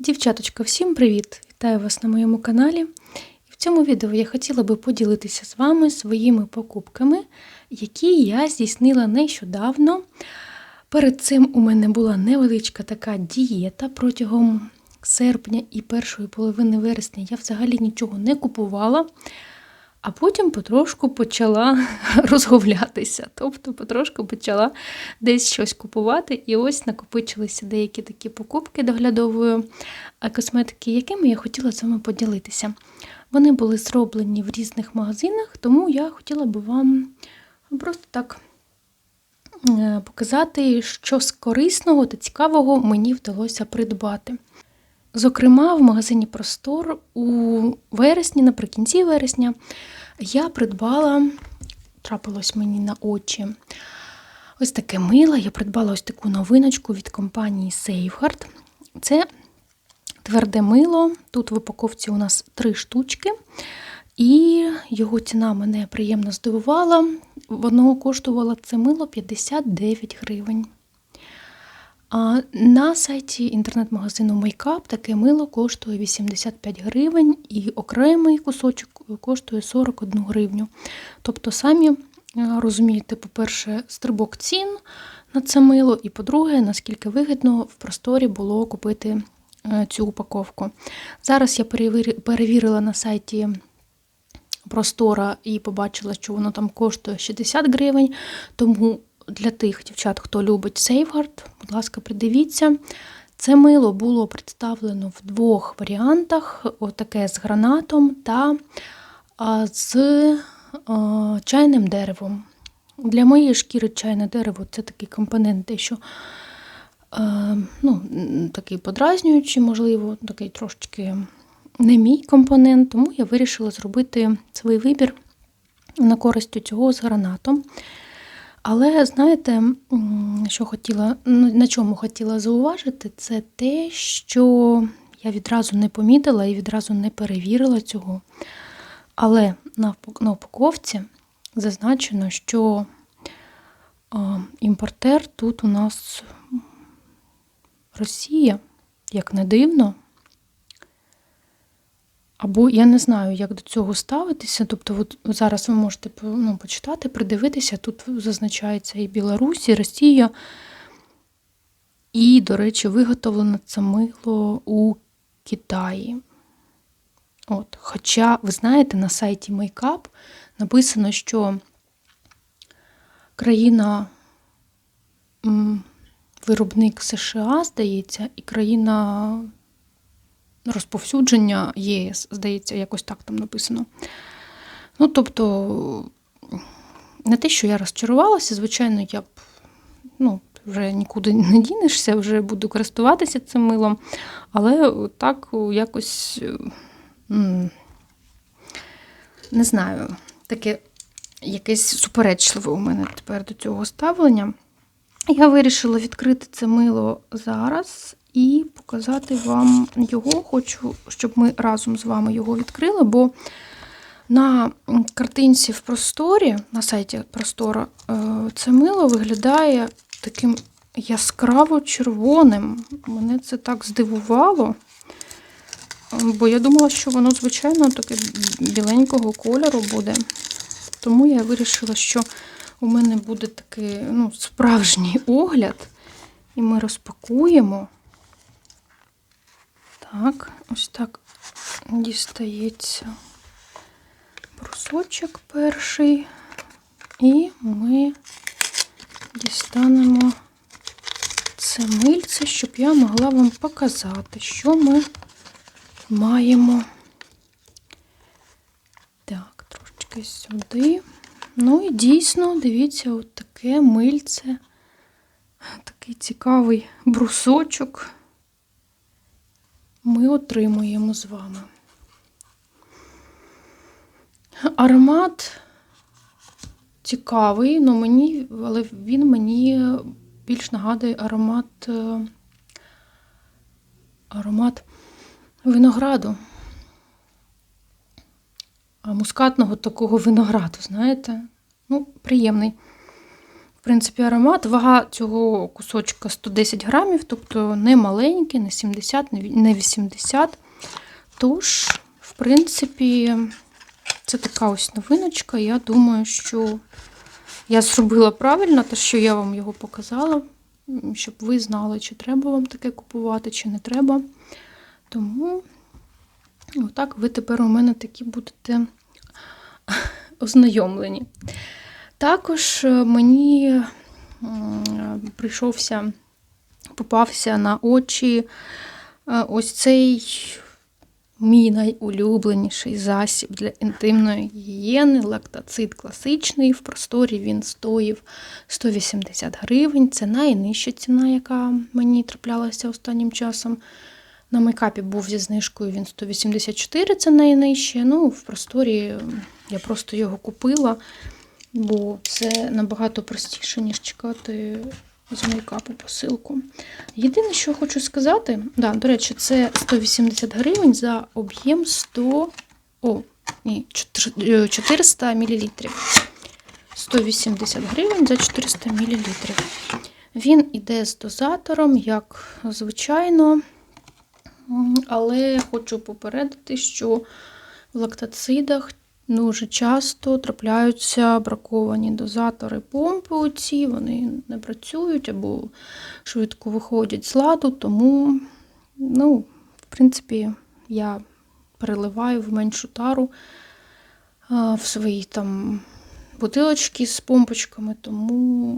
Дівчаточка, всім привіт! Вітаю вас на моєму каналі. І в цьому відео я хотіла би поділитися з вами своїми покупками, які я здійснила нещодавно. Перед цим у мене була невеличка така дієта протягом серпня і першої половини вересня я взагалі нічого не купувала. А потім потрошку почала розговлятися. Тобто потрошку почала десь щось купувати. І ось накопичилися деякі такі покупки доглядової е, косметики, якими я хотіла з вами поділитися. Вони були зроблені в різних магазинах, тому я хотіла би вам просто так е, показати, що з корисного та цікавого мені вдалося придбати. Зокрема, в магазині Простор у вересні, наприкінці вересня, я придбала, трапилось мені на очі, ось таке мило. Я придбала ось таку новиночку від компанії Safeguard. Це тверде мило. Тут в упаковці у нас три штучки, і його ціна мене приємно здивувала. Воно коштувало це мило 59 гривень. А на сайті інтернет-магазину Makeup таке мило коштує 85 гривень, і окремий кусочок коштує 41 гривню. Тобто, самі розумієте, по-перше, стрибок цін на це мило, і по-друге, наскільки вигідно в просторі було купити цю упаковку. Зараз я перевірила на сайті Простора і побачила, що воно там коштує 60 гривень, тому для тих дівчат, хто любить Safeguard, будь ласка, придивіться. Це мило було представлено в двох варіантах: отаке з гранатом та з чайним деревом. Для моєї шкіри чайне дерево це такий компонент, що ну, такий подразнюючий, можливо, такий трошечки не мій компонент, тому я вирішила зробити свій вибір на користь цього з гранатом. Але знаєте, що хотіла, на чому хотіла зауважити, це те, що я відразу не помітила і відразу не перевірила цього. Але на упаковці зазначено, що імпортер тут у нас Росія, як не дивно. Або я не знаю, як до цього ставитися. Тобто, от зараз ви можете ну, почитати, придивитися. Тут зазначається і Білорусь, і Росія. І, до речі, виготовлено це мило у Китаї. От. Хоча, ви знаєте, на сайті Makeup написано, що країна виробник США, здається, і країна розповсюдження ЄС, здається, якось так там написано. Ну, тобто, не те, що я розчарувалася, звичайно, я б ну, вже нікуди не дінешся, вже буду користуватися цим милом. Але так якось не знаю, таке якесь суперечливе у мене тепер до цього ставлення. Я вирішила відкрити це мило зараз і показати вам його. Хочу, щоб ми разом з вами його відкрили, бо на картинці в просторі, на сайті Простора, е, це мило виглядає таким яскраво червоним. Мене це так здивувало. Бо я думала, що воно, звичайно, таке біленького кольору буде. Тому я вирішила, що у мене буде такий ну, справжній огляд. І ми розпакуємо. Так, ось так дістається брусочок перший, і ми дістанемо це мильце, щоб я могла вам показати, що ми маємо. Так, трошечки сюди. Ну і дійсно, дивіться, от таке мильце, такий цікавий брусочок ми отримуємо з вами. Аромат цікавий, але мені, але він мені більш нагадує аромат е, аромат винограду. Мускатного такого винограду, знаєте? Ну, приємний. Принципі, аромат. Вага цього кусочка 110 грамів, тобто не маленький, не 70, не 80. Тож, в принципі, це така ось новиночка. Я думаю, що я зробила правильно, те, що я вам його показала, щоб ви знали, чи треба вам таке купувати, чи не треба. Тому отак ви тепер у мене такі будете ознайомлені. Також е, мені прийшовся, попався на очі е, ось цей мій найулюбленіший засіб для інтимної гігієни, лактоцит класичний. В просторі він стоїв 180 гривень. Це найнижча ціна, яка мені траплялася останнім часом. На мейкапі був зі знижкою він 184, це найнижче. Ну, в просторі я просто його купила, бо це набагато простіше, ніж чекати з мейкапу посилку. Єдине, що хочу сказати, да, до речі, це 180 гривень за об'єм 100. О, ні, 400 400 мл. 180 гривень за 400 мл. Він іде з дозатором, як звичайно. Але хочу попередити, що в лактоцидах дуже часто трапляються браковані дозатори помпи оці, вони не працюють або швидко виходять з ладу, тому, ну, в принципі, я переливаю в меншу тару в свої там бутилочки з помпочками, тому,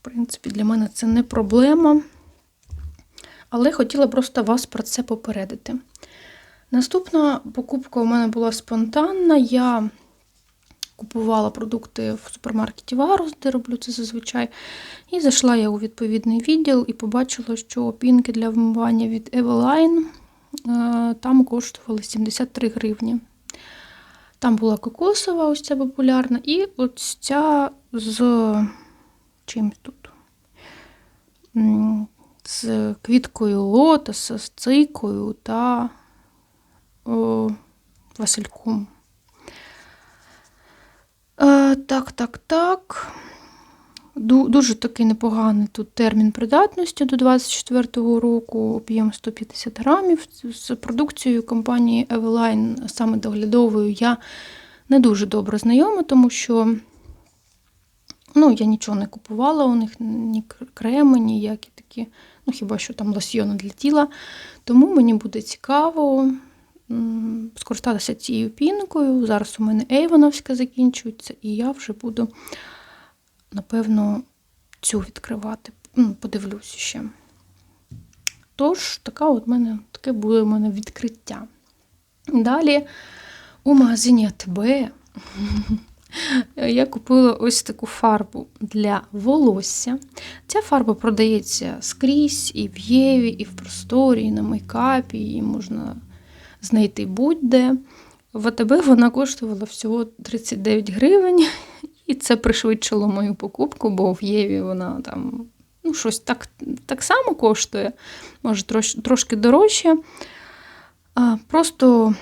в принципі, для мене це не проблема. Але хотіла просто вас про це попередити. Наступна покупка у мене була спонтанна. Я купувала продукти в супермаркеті Варус, де роблю це зазвичай. І зайшла я у відповідний відділ і побачила, що пінки для вмивання від Eveline е, там коштували 73 гривні. Там була кокосова, ось ця популярна, і ось ця з чимсь тут. З квіткою лотоса, з цикою та Васильком. Е, так, так, так. Дуже такий непоганий тут термін придатності до 24-го року, об'єм 150 грамів. З продукцією компанії Eveline, саме доглядовою, я не дуже добре знайома, тому що ну, я нічого не купувала у них, ні креми, ніякі такі, ну хіба що там лосьйони для тіла. Тому мені буде цікаво скористатися цією пінкою. Зараз у мене Ейвоновська закінчується, і я вже буду, напевно, цю відкривати. Подивлюся ще. Тож, така от мене, таке буде у мене відкриття. Далі у магазині АТБ я купила ось таку фарбу для волосся. Ця фарба продається скрізь і в Єві, і в просторі, і на мейкапі, її можна знайти будь-де. В АТБ вона коштувала всього 39 гривень, і це пришвидшило мою покупку, бо в Єві вона там ну, щось так, так само коштує, може трош, трошки дорожче. А, Просто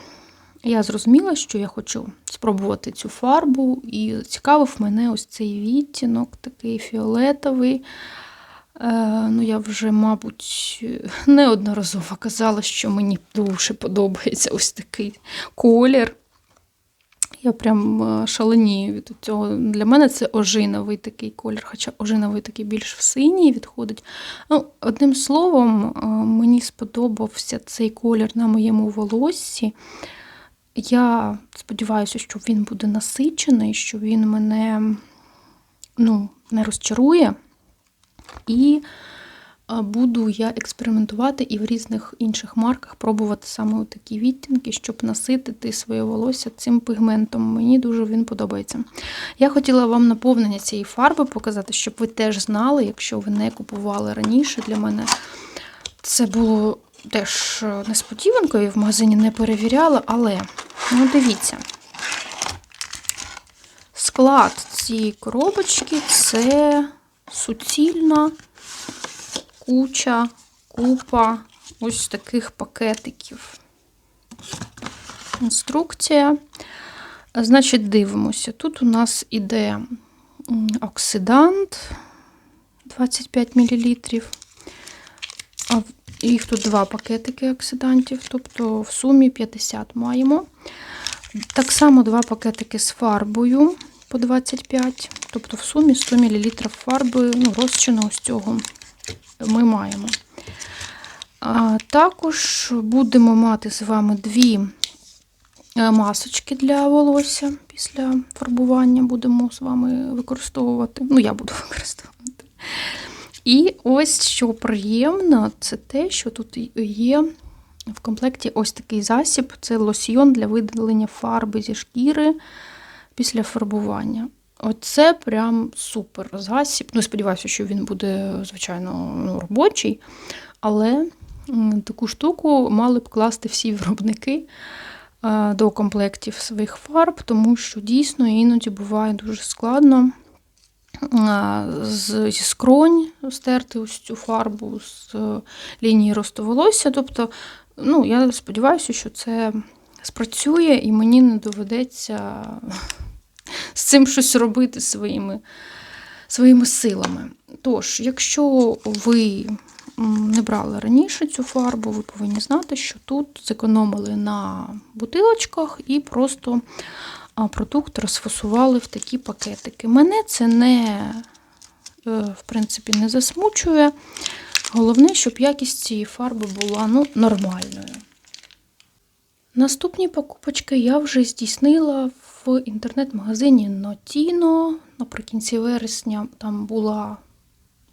я зрозуміла, що я хочу спробувати цю фарбу, і цікавив мене ось цей відтінок, такий фіолетовий. Е, ну, я вже, мабуть, неодноразово казала, що мені дуже подобається ось такий колір. Я прям е, шаленію від цього. Для мене це ожиновий такий колір, хоча ожиновий такий більш в синій відходить. Ну, Одним словом, е, мені сподобався цей колір на моєму волоссі. Я сподіваюся, що він буде насичений, що він мене ну, не розчарує. І буду я експериментувати і в різних інших марках пробувати саме такі відтінки, щоб наситити своє волосся цим пігментом. Мені дуже він подобається. Я хотіла вам наповнення цієї фарби показати, щоб ви теж знали, якщо ви не купували раніше. Для мене це було теж несподіванкою, в магазині не перевіряла, але ну дивіться. Склад цієї коробочки це суцільна куча, купа ось таких пакетиків. Інструкція. Значить, дивимося. Тут у нас іде оксидант, 25 мл. Їх тут два пакетики оксидантів, тобто в сумі 50 маємо. Так само два пакетики з фарбою по 25, тобто в сумі 100 мл фарби ну, розчину ось цього ми маємо. А Також будемо мати з вами дві е, масочки для волосся після фарбування будемо з вами використовувати. Ну, я буду використовувати. І ось що приємно, це те, що тут є в комплекті ось такий засіб це лосьйон для видалення фарби зі шкіри після фарбування. Оце прям супер засіб. Ну, сподіваюся, що він буде, звичайно, ну, робочий, але таку штуку мали б класти всі виробники до комплектів своїх фарб, тому що дійсно іноді буває дуже складно зі скронь стерти ось цю фарбу з лінії росту волосся. Тобто, ну, я сподіваюся, що це спрацює і мені не доведеться з цим щось робити своїми, своїми силами. Тож, якщо ви не брали раніше цю фарбу, ви повинні знати, що тут зекономили на бутилочках і просто продукт розфасували в такі пакетики. Мене це не, е, в принципі, не засмучує. Головне, щоб якість цієї фарби була ну, нормальною. Наступні покупочки я вже здійснила в інтернет-магазині Notino. Наприкінці вересня там була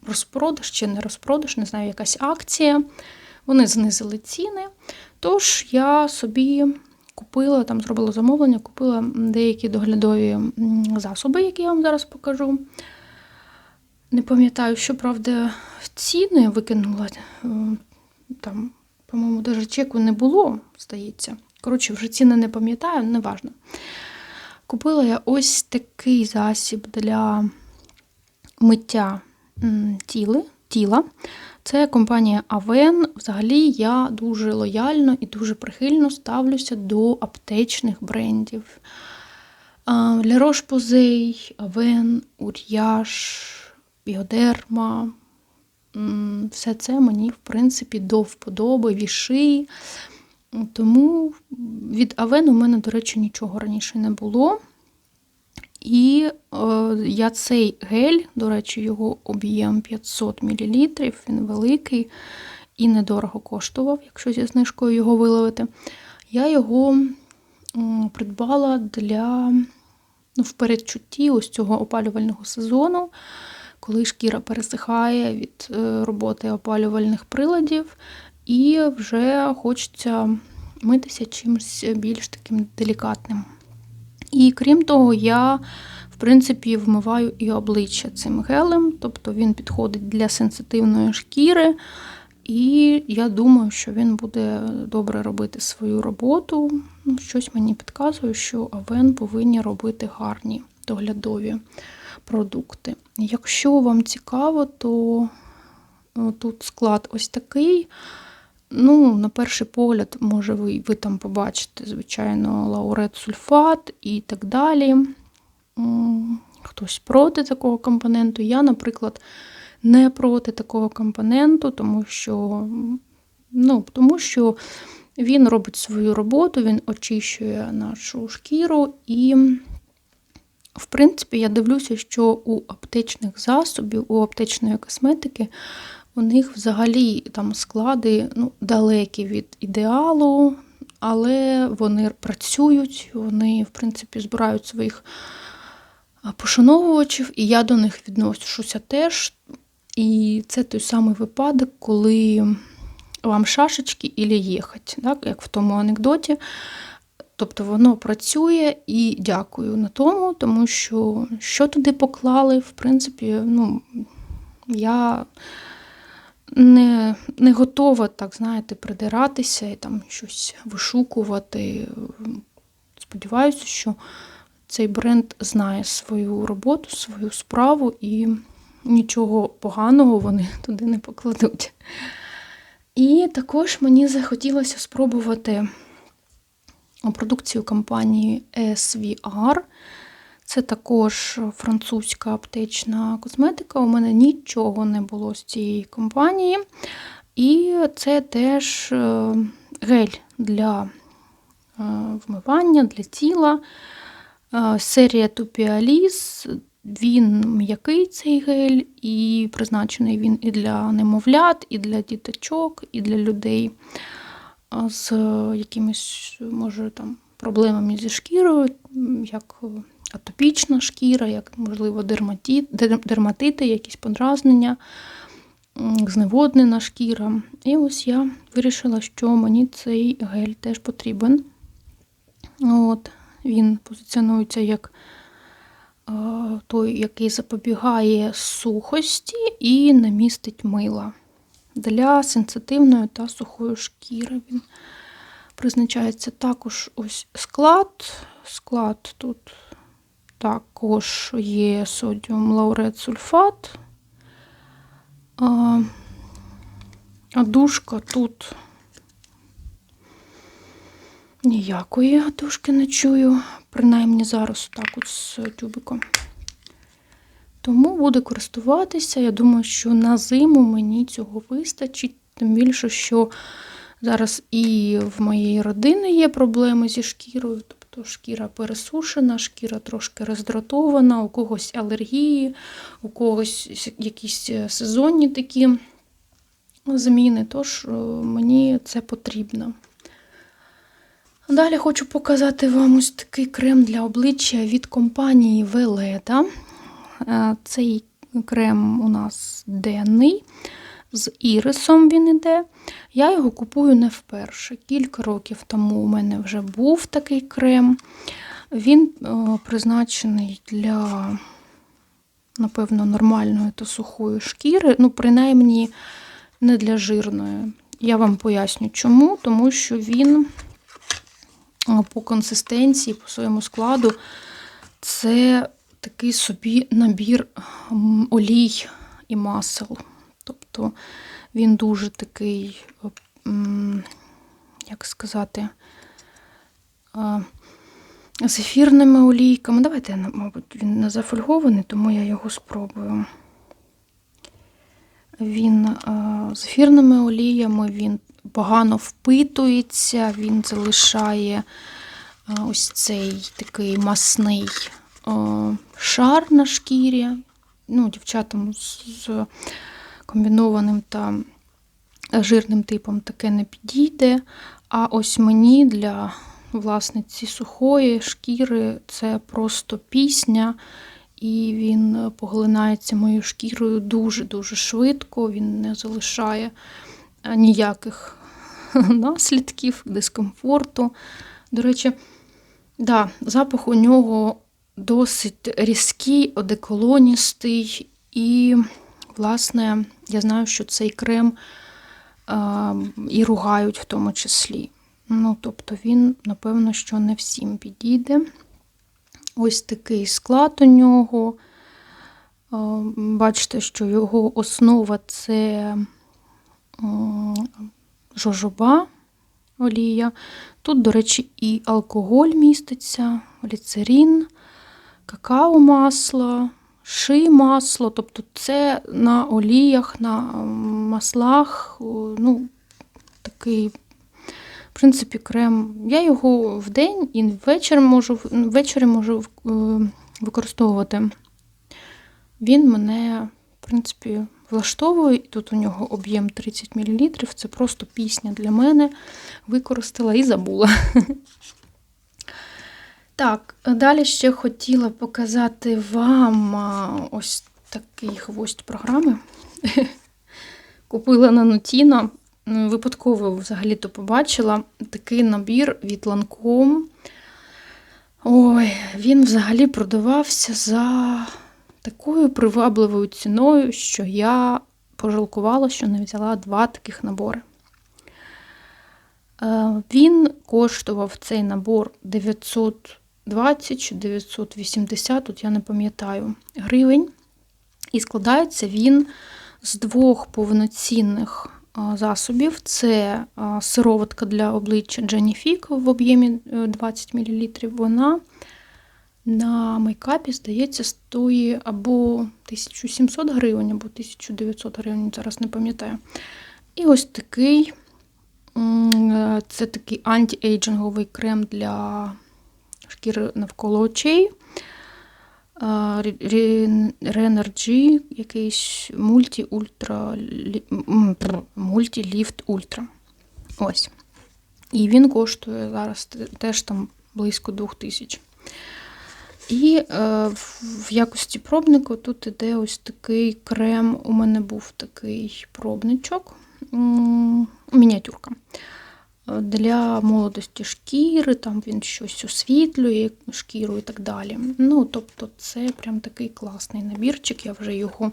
розпродаж чи не розпродаж, не знаю, якась акція. Вони знизили ціни. Тож я собі купила, там зробила замовлення, купила деякі доглядові засоби, які я вам зараз покажу. Не пам'ятаю, що, правда, ціни викинула. Там, по-моєму, навіть чеку не було, здається. Коротше, вже ціни не пам'ятаю, неважно. Купила я ось такий засіб для миття тіли, тіла. Це компанія Aven. Взагалі я дуже лояльно і дуже прихильно ставлюся до аптечних брендів. Для Roche-Posay, Aven, Uriage, Біодерма. Все це мені, в принципі, до вподоби, віши. Тому від Авен у мене, до речі, нічого раніше не було. І е, я цей гель, до речі, його об'єм 500 мл, він великий і недорого коштував, якщо зі знижкою його виловити. Я його придбала для ну, в передчутті ось цього опалювального сезону, коли шкіра пересихає від е, роботи опалювальних приладів, і вже хочеться митися чимось більш таким делікатним. І крім того, я, в принципі, вмиваю і обличчя цим гелем, тобто він підходить для сенситивної шкіри. І я думаю, що він буде добре робити свою роботу. Ну, щось мені підказує, що Авен повинні робити гарні доглядові продукти. Якщо вам цікаво, то тут склад ось такий. Ну, на перший погляд, може, ви ви там побачите, звичайно, лаурет сульфат і так далі. Хтось проти такого компоненту. Я, наприклад, не проти такого компоненту, тому що, ну, тому що він робить свою роботу, він очищує нашу шкіру. І, в принципі, я дивлюся, що у аптечних засобів, у аптечної косметики у них взагалі там склади ну, далекі від ідеалу, але вони працюють, вони, в принципі, збирають своїх пошановувачів, і я до них відношуся теж. І це той самий випадок, коли вам шашечки ілі їхать, так, як в тому анекдоті. Тобто воно працює і дякую на тому, тому що що туди поклали, в принципі, ну, я не не готова, так знаєте, придиратися і там щось вишукувати. Сподіваюся, що цей бренд знає свою роботу, свою справу і нічого поганого вони туди не покладуть. І також мені захотілося спробувати продукцію компанії SVR. Це також французька аптечна косметика. У мене нічого не було з цієї компанії. І це теж е, гель для е, вмивання, для тіла. Е, серія Тупіаліс. Він м'який цей гель, і призначений він і для немовлят, і для діточок, і для людей з якимись, може, там проблемами зі шкірою, як атопічна шкіра, як, можливо, дерматит, дерматити, якісь подразнення, зневоднена шкіра. І ось я вирішила, що мені цей гель теж потрібен. От, Він позиціонується як той, який запобігає сухості і не містить мила. Для сенситивної та сухої шкіри він призначається також ось склад. Склад тут також є содіум лаурет сульфат. А, а тут ніякої дужки не чую, принаймні зараз так от з тюбиком. Тому буду користуватися. Я думаю, що на зиму мені цього вистачить, тим більше, що зараз і в моєї родини є проблеми зі шкірою. Тобто шкіра пересушена, шкіра трошки роздратована, у когось алергії, у когось якісь е, сезонні такі зміни, тож е, мені це потрібно. Далі хочу показати вам ось такий крем для обличчя від компанії Веледа. Е, цей крем у нас денний, з ірисом він іде. Я його купую не вперше. Кілька років тому у мене вже був такий крем. Він е, призначений для, напевно, нормальної та сухої шкіри, ну, принаймні, не для жирної. Я вам поясню чому, тому що він е, по консистенції, по своєму складу, це такий собі набір олій і масел. Тобто він дуже такий, як сказати, з ефірними олійками. Давайте, мабуть, він не зафольгований, тому я його спробую. Він з ефірними оліями, він погано впитується, він залишає ось цей такий масний шар на шкірі. Ну, Дівчатам з комбінованим та жирним типом таке не підійде. А ось мені для власниці сухої шкіри це просто пісня, і він поглинається моєю шкірою дуже-дуже швидко, він не залишає ніяких наслідків, дискомфорту. До речі, да, запах у нього досить різкий, одеколоністий, і, власне, я знаю, що цей крем а, і ругають в тому числі. Ну, тобто він, напевно, що не всім підійде. Ось такий склад у нього. Бачите, що його основа це жожоба олія. Тут, до речі, і алкоголь міститься, ліцерін, какао-масло, ши масло, тобто це на оліях, на маслах, ну, такий, в принципі, крем. Я його вдень і ввечері можу ввечері можу використовувати. Він мене, в принципі, влаштовує, тут у нього об'єм 30 мл. Це просто пісня для мене. Використала і забула. Так, далі ще хотіла показати вам ось такий хвост програми. Купила на Nutino, випадково взагалі-то побачила такий набір від Lancome. Ой, він взагалі продавався за такою привабливою ціною, що я пожалкувала, що не взяла два таких набори. Е, він коштував цей набор 900 920 чи 980, тут я не пам'ятаю, гривень. І складається він з двох повноцінних засобів: це сироватка для обличчя Дженніфік в об'ємі 20 е, мл. Вона на мейкапі, здається, стоїть або 1700 гривень, або 1900 гривень, зараз не пам'ятаю. І ось такий е, це такий антиейджинговий крем для шкіри навколо очей. Ренерджі, якийсь мульті ультра мульті ліфт ультра. Ось. І він коштує зараз теж там близько 2000. І е, в- якості пробника тут іде ось такий крем. У мене був такий пробничок, мініатюрка. Для молодості шкіри, там він щось освітлює шкіру і так далі. Ну, тобто, це прям такий класний набірчик. Я вже його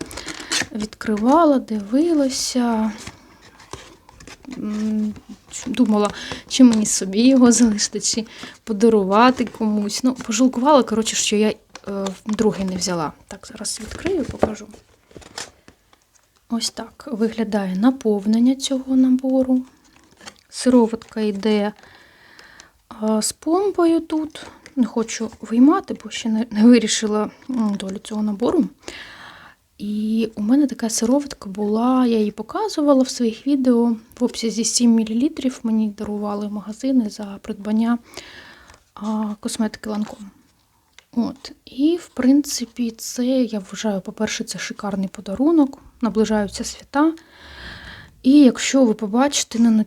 відкривала, дивилася. Думала, чи мені собі його залишити, чи подарувати комусь. Ну, пожалкувала, коротше, що я е, другий не взяла. Так, зараз відкрию, і покажу. Ось так виглядає наповнення цього набору. Сироватка йде з помпою тут. Не хочу виймати, бо ще не, вирішила долю цього набору. І у мене така сироватка була, я її показувала в своїх відео в обсязі 7 мл. Мені дарували магазини за придбання косметики ланком. От. І, в принципі, це, я вважаю, по-перше, це шикарний подарунок, наближаються свята. І якщо ви побачите на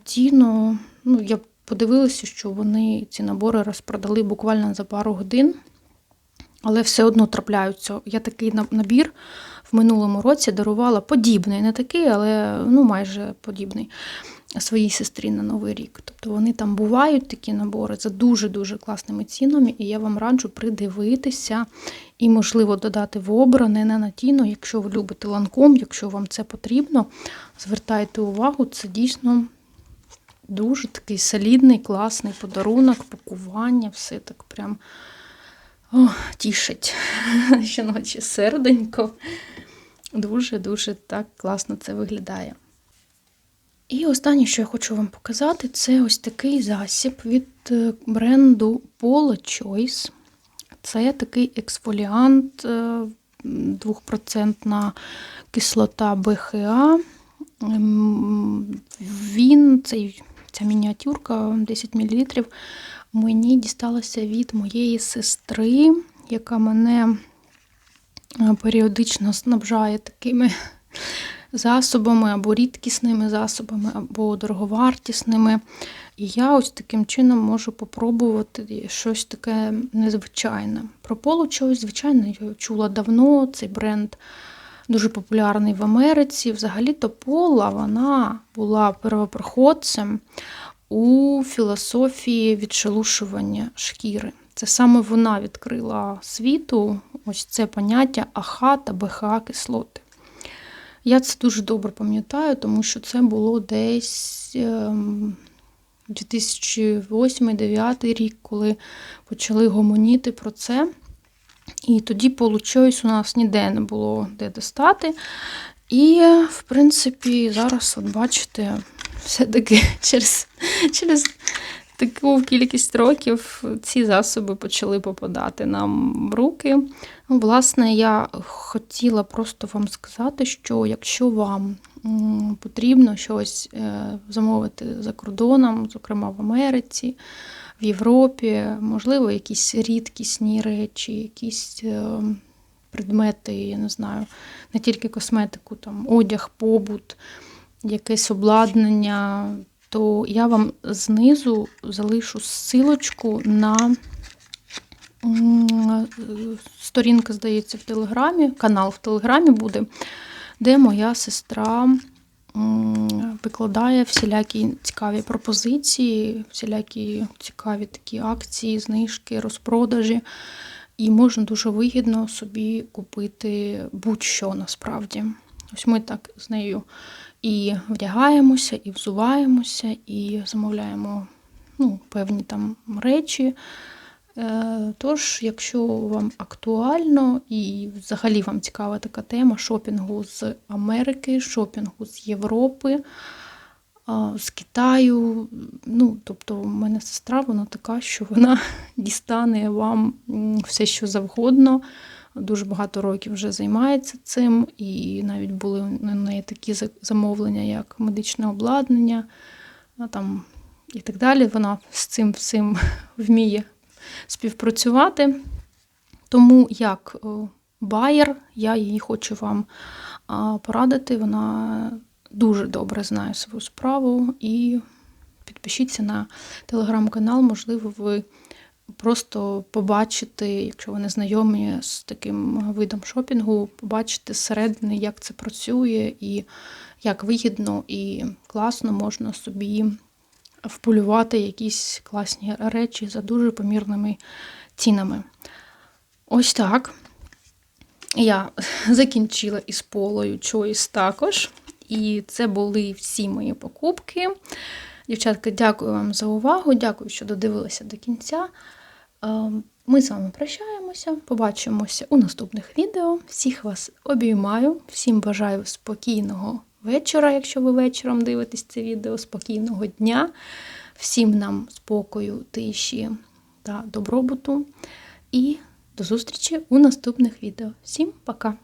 ну, я подивилася, що вони ці набори розпродали буквально за пару годин, але все одно трапляються. Я такий набір в минулому році дарувала подібний, не такий, але ну, майже подібний своїй сестрі на Новий рік. Тобто вони там бувають такі набори за дуже-дуже класними цінами, і я вам раджу придивитися і, можливо, додати в обране на Натіно, якщо ви любите ланком, якщо вам це потрібно, звертайте увагу, це дійсно дуже такий солідний, класний подарунок, пакування, все так прям о, тішить щоночі серденько. Дуже-дуже так класно це виглядає. І останнє, що я хочу вам показати, це ось такий засіб від е, бренду Polo Choice. Це такий ексфоліант, е, 2% кислота БХА. Ем, Він, цей, ця мініатюрка 10 мл, мені дісталася від моєї сестри, яка мене е, періодично снабжає такими засобами або рідкісними засобами, або дороговартісними. І я ось таким чином можу попробувати щось таке незвичайне. Про поло чогось, звичайно, я чула давно. Цей бренд дуже популярний в Америці. Взагалі-то пола вона була первопроходцем у філософії відшелушування шкіри. Це саме вона відкрила світу ось це поняття АХ та БХА кислоти. Я це дуже добре пам'ятаю, тому що це було десь ем, 2008-2009 рік, коли почали гомоніти про це. І тоді получойсь у нас ніде не було де достати. І, в принципі, зараз, от бачите, все-таки через, через таку кількість років ці засоби почали попадати нам в руки. Власне, я хотіла просто вам сказати, що якщо вам потрібно щось е, замовити за кордоном, зокрема в Америці, в Європі, можливо, якісь рідкісні речі, якісь е, предмети, я не знаю, не тільки косметику, там одяг, побут, якесь обладнання, то я вам знизу залишу ссилочку на сторінка, здається, в Телеграмі, канал в Телеграмі буде, де моя сестра викладає всілякі цікаві пропозиції, всілякі цікаві такі акції, знижки, розпродажі. І можна дуже вигідно собі купити будь-що насправді. Ось ми так з нею і вдягаємося, і взуваємося, і замовляємо ну, певні там речі. Е, Тож, якщо вам актуально і взагалі вам цікава така тема шопінгу з Америки, шопінгу з Європи, з Китаю. Ну, тобто, у мене сестра, вона така, що вона дістане вам все, що завгодно. Дуже багато років вже займається цим, і навіть були у неї такі замовлення, як медичне обладнання, там і так далі. Вона з цим всім вміє співпрацювати. Тому як е, байер, я її хочу вам порадити. Вона дуже добре знає свою справу. І підпишіться на телеграм-канал, можливо, ви просто побачите, якщо ви не знайомі з таким видом шопінгу, побачите зсередини, як це працює, і як вигідно і класно можна собі вполювати якісь класні речі за дуже помірними цінами. Ось так. Я закінчила із полою Choice також. І це були всі мої покупки. Дівчатка, дякую вам за увагу. Дякую, що додивилися до кінця. Е, Ми з вами прощаємося, побачимося у наступних відео. Всіх вас обіймаю, всім бажаю спокійного вечора, якщо ви вечором дивитесь це відео, спокійного дня, всім нам спокою, тиші та добробуту. І до зустрічі у наступних відео. Всім пока!